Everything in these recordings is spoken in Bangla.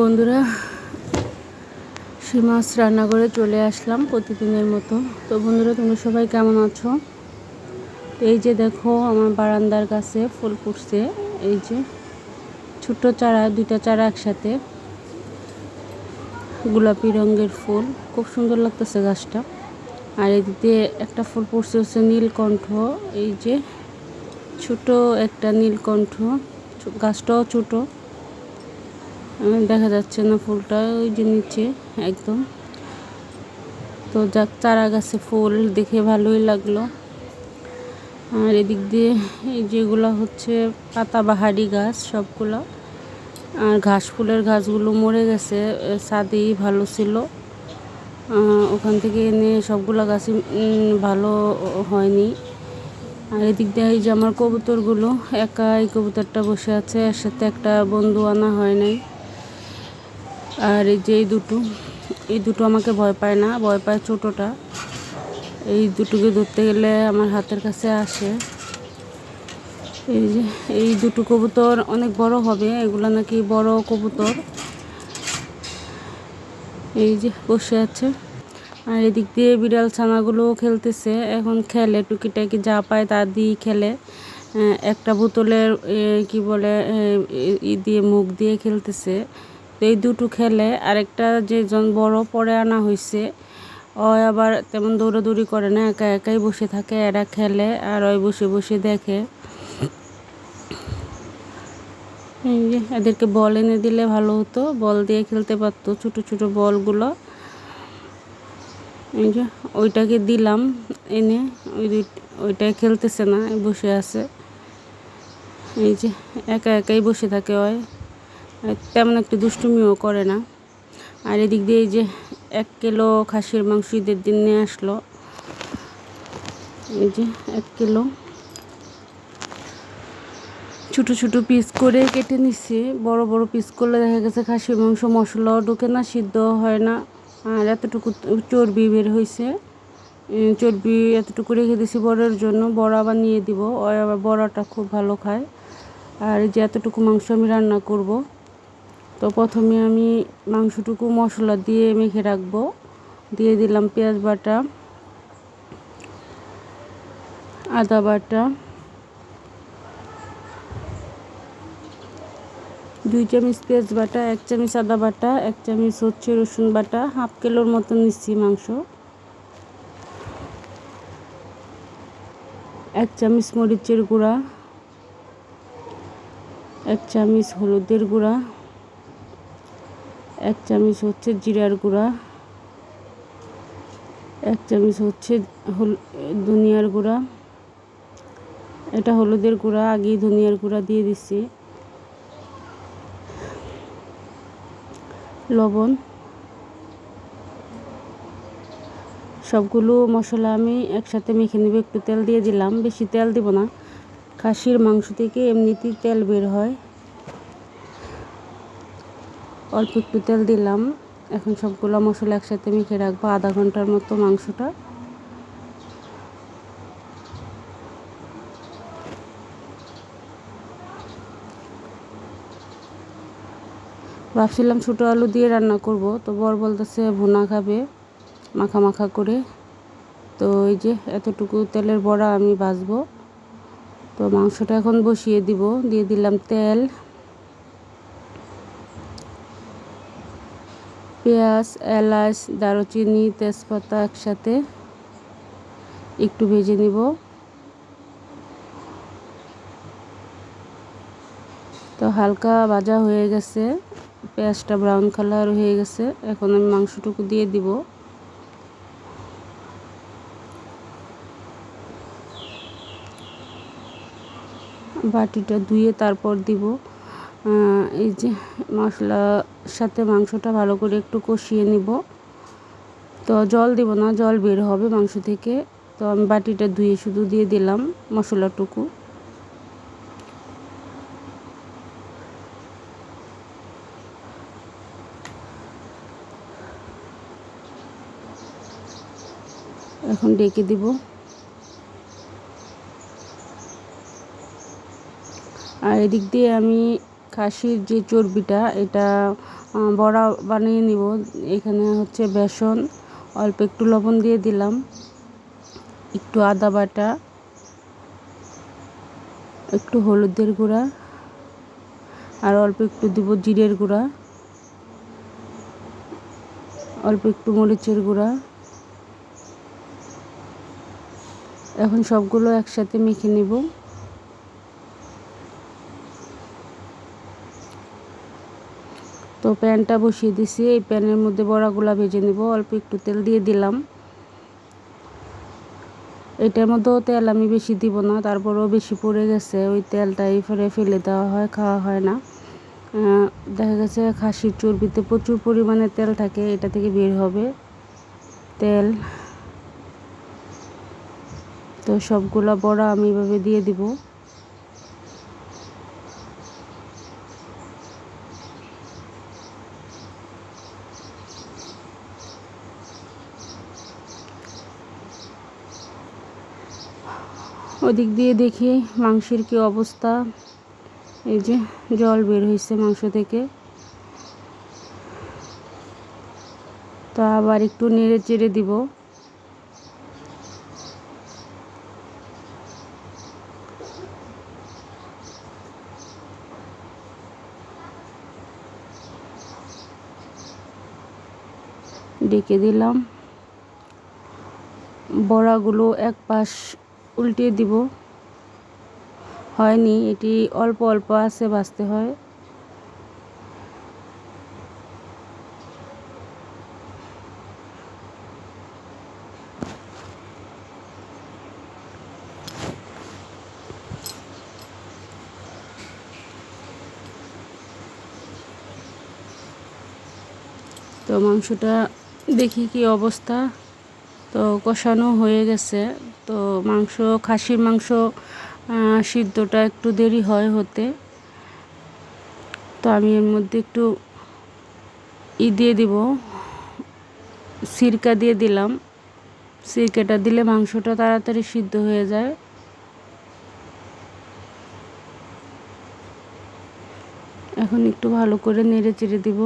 বন্ধুরা মাছ রান্না করে চলে আসলাম প্রতিদিনের মতো। তো বন্ধুরা, তোমরা সবাই কেমন আছো? এই যে দেখো, আমার বারান্দার কাছে ফুল ফুটছে। এই যে ছোট্ট চারা, দুইটা চারা একসাথে। গোলাপি রঙের ফুল। খুব সুন্দর লাগতেছে গাছটা। আর এদিকে একটা ফুল ফুটছে, হচ্ছে নীলকণ্ঠ। এই যে ছোট একটা নীলকণ্ঠ। গাছটাও ছোটো। দেখা যাচ্ছে না ফুলটা ওই যে নিচে একদম। তো যাক চারা গাছে ফুল দেখে ভালোই লাগল। আর এদিক দিয়ে এই যেগুলো হচ্ছে পাতাবাহারি গাছ সবগুলো। আর ঘাস ফুলের গাছগুলো মরে গেছে এ, ছাদেই ভালো ছিল। ওখান থেকে এনে সবগুলো গাছই ভালো হয়নি। আর এদিক দিয়ে এই যে আমার কবুতরগুলো একা এই কবুতরটা বসে আছে এর সাথে একটা বন্ধু আনা হয় নাই। আর এই যে এই দুটো এই দুটো আমাকে ভয় পায় না, ভয় পায় ছোটোটা। এই দুটোকে ধরতে গেলে আমার হাতের কাছে আসে। এই যে, এই দুটো কবুতর অনেক বড় হবে, এগুলো নাকি বড় কবুতর। এই যে, বসে আছে। আর এদিক দিয়ে বিড়াল ছানাগুলো খেলতেছে। এখন খেলে, টুকিটাকি যা পায় তা দিয়ে খেলে। একটা বোতলের কি বলে ই দিয়ে মুখ দিয়ে খেলতেছে। তো এই দুটো খেলে আরেকটা যে জন বড় পরে আনা হয়েছে ও আবার তেমন দৌড়াদৌড়ি করে না, একা একাই বসে থাকে, এরা খেলে আর ওই বসে বসে দেখে। এদেরকে বল এনে দিলে ভালো হতো, বল দিয়ে খেলতে পারতো ছোট ছোট বলগুলো। এই যে, ওইটাকে দিলাম এনে, ওই ওইটাই খেলতেছে না, বসে আছে। এই যে, একা একাই বসে থাকে ওই। তেমন একটু দুষ্টুমিও করে না। আর এদিক দিয়ে যে এক কিলো খাসির মাংস ঈদের দিন নিয়ে আসলো। এই যে এক কিলো। ছোট ছোট পিস করে কেটে নিচ্ছি বড় বড় পিস করলে দেখা গেছে খাসির মাংস মশলাও ঢোকে না সিদ্ধ হয় না। আর এতটুকু চর্বি বের হয়েছে চর্বি এতটুকু রেখে দিছি বড়ের জন্য। বড় নিয়ে দিব। ও আবার বড়াটা খুব ভালো খায়। আর এই যে এতটুকু মাংস আমি রান্না করব। তো প্রথমে আমি মাংসটুকু মশলা দিয়ে মেখে রাখব। দিয়ে দিলাম পেঁয়াজ বাটা, আদা বাটা, দুই চামচ পেঁয়াজ বাটা, এক চামচ আদা বাটা, এক চামচ হচ্ছে রসুন বাটা, হাফ কিলোর মতো নিচ্ছি মাংস। এক চামচ মরিচের গুঁড়া, এক চামচ হলুদের গুঁড়া এক চামচ হচ্ছে জিরার গুঁড়া, এক চামচ হচ্ছে হল, ধনিয়ার গুঁড়া। এটা হলুদের গুঁড়া, আগেই ধনিয়ার গুঁড়া দিয়ে দিচ্ছি। লবণ। সবগুলো মশলা আমি একসাথে মেখে নেব, একটু তেল দিয়ে দিলাম। বেশি তেল দিব না। খাসির মাংস থেকে এমনিতেই তেল বের হয়। অল্প একটু তেল দিলাম। এখন সবগুলো মশলা একসাথে মেখে রাখব, আধা ঘণ্টার মতো মাংসটা। ভাবছিলাম ছোটো আলু দিয়ে রান্না করব, তো বর বলতেছে, ভুনা খাবে। মাখা মাখা করে। তো এই যে এতটুকু তেলের বড়া আমি ভাজবো। তো মাংসটা এখন বসিয়ে দিব। দিয়ে দিলাম তেল। পেঁয়াজ, এলাচ, দারুচিনি, তেজপাতা একসাথে একটু ভেজে নিব। তো হালকা ভাজা হয়ে গেছে, পেঁয়াজটা ব্রাউন কালার হয়ে গেছে, এখন আমি মাংসটুকু দিয়ে দিব। বাটিটা ধুয়ে তারপর দিব। এই যে মশলার সাথে মাংসটা ভালো করে একটু কষিয়ে নিব। তো জল দিব না, জল বের হবে মাংস থেকে। তো আমি বাটিটা ধুয়ে শুধু দিয়ে দিলাম মশলাটুকু। এখন ডেকে দিব। আর এদিক দিয়ে আমি খাসির যে চর্বিটা, এটা বড়া বানিয়ে নিব। এখানে হচ্ছে বেসন, অল্প একটু লবণ দিয়ে দিলাম, একটু আদা বাটা, একটু হলুদের গুঁড়া, আর অল্প একটু দিব জিরের গুঁড়া, অল্প একটু মরিচের গুঁড়া। এখন সবগুলো একসাথে মেখে নিব। তো প্যানটা বসিয়ে দিছি। এই প্যানের মধ্যে বড়াগুলা ভেজে নিব। অল্প একটু তেল দিয়ে দিলাম। এটার মধ্যেও তেল আমি বেশি দিব না, তারপরেও বেশি পড়ে গেছে। ওই তেলটা তেলটাই ফেলে ফেলে দেওয়া হয়, খাওয়া হয় না। দেখা গেছে খাসির চর্বিতে প্রচুর পরিমাণে তেল থাকে, এটা থেকে বের হবে তেল। তো সবগুলা বড়া আমি এভাবে দিয়ে দিব। ওদিক দিয়ে দেখি মাংসের কি অবস্থা। এই যে জল বের হয়েছে মাংস থেকে। তা আবার একটু নেড়ে চেড়ে দিব। ডেকে দিলাম। বড়াগুলো এক পাশ উল্টে দিব। হয়নি, এটি অল্প অল্প আছে বাঁচতে হয়। তো মাংসটা দেখি কি অবস্থা। তো কষানো হয়ে গেছে। তো মাংস, খাসির মাংস সিদ্ধটা একটু দেরি হয় হতে। তো আমি এর মধ্যে একটু ই দিয়ে দিব, সিরকা দিয়ে দিলাম। সিরকাটা দিলে মাংসটা তাড়াতাড়ি সিদ্ধ হয়ে যায়। এখন একটু ভালো করে নেড়ে চেড়ে দিব।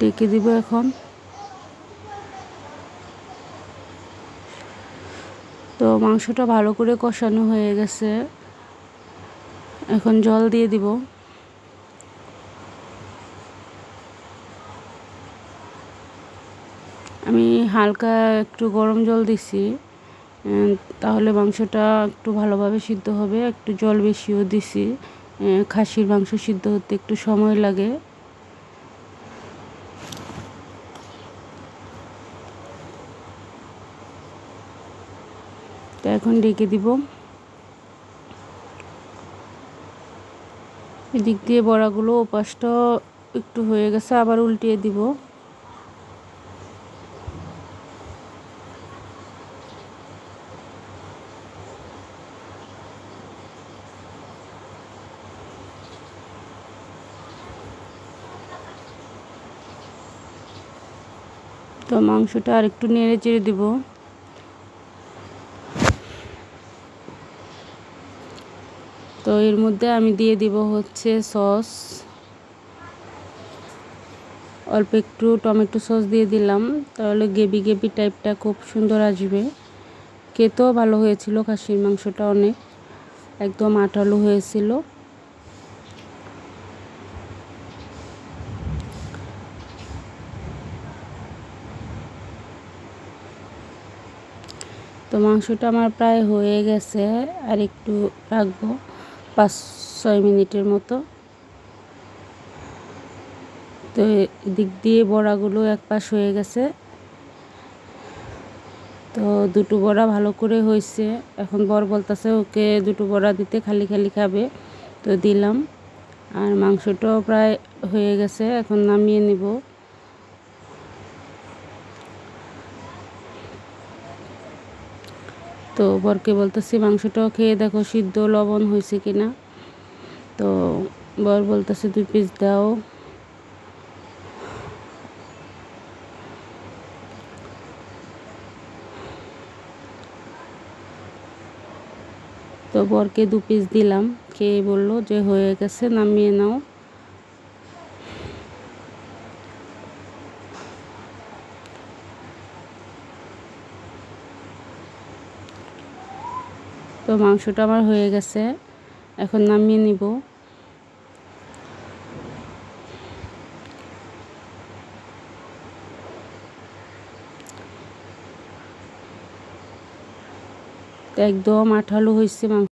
ডেকে দিব এখন। তো মাংসটা ভালো করে কষানো হয়ে গেছে। এখন জল দিয়ে দিব। আমি হালকা একটু গরম জল দিছি। তাহলে মাংসটা একটু ভালোভাবে সিদ্ধ হবে, একটু জল বেশিও দিছি। খাসির মাংস সিদ্ধ হতে একটু সময় লাগে। তো এখন ডেকে দিব। এদিক দিয়ে বড়াগুলো ওপাশটা একটু হয়ে গেছে, আবার উল্টিয়ে দিব। তো মাংসটা আর একটু নেড়ে চেড়ে দিব। এর মধ্যে আমি দিয়ে দিব হচ্ছে সস। অল্প একটু টমেটো সস দিয়ে দিলাম, তাহলে গেবি গেবি টাইপটা খুব সুন্দর আসবে। খেতেও ভালো হয়েছিল খাসির মাংসটা অনেক, একদম আঠালো হয়েছিল। তো মাংসটা আমার প্রায় হয়ে গেছে, আর একটু রাখব। পাঁচ ছয় মিনিটের মতো। তো এদিক দিয়ে বড়াগুলো এক পাশ হয়ে গেছে। তো দুটো বড়া ভালো করে হয়েছে। এখন বর বলতেছে ওকে দুটো বড়া দিতে খালি খালি খাবে। তো দিলাম। আর মাংসটাও প্রায় হয়ে গেছে। এখন নামিয়ে নিব। তো বরকে বলতেছি, মাংসটাও খেয়ে দেখো সিদ্ধ লবণ হয়েছে কিনা? তো বর বলতেছে, দুই পিস দাও। তো বরকে দু পিস দিলাম, খেয়ে বলল যে হয়ে গেছে, নামিয়ে নাও। তো মাংসটা আমার হয়ে গেছে। এখন নামিয়ে নিব। একদম আঠালো হয়েছে মাংস।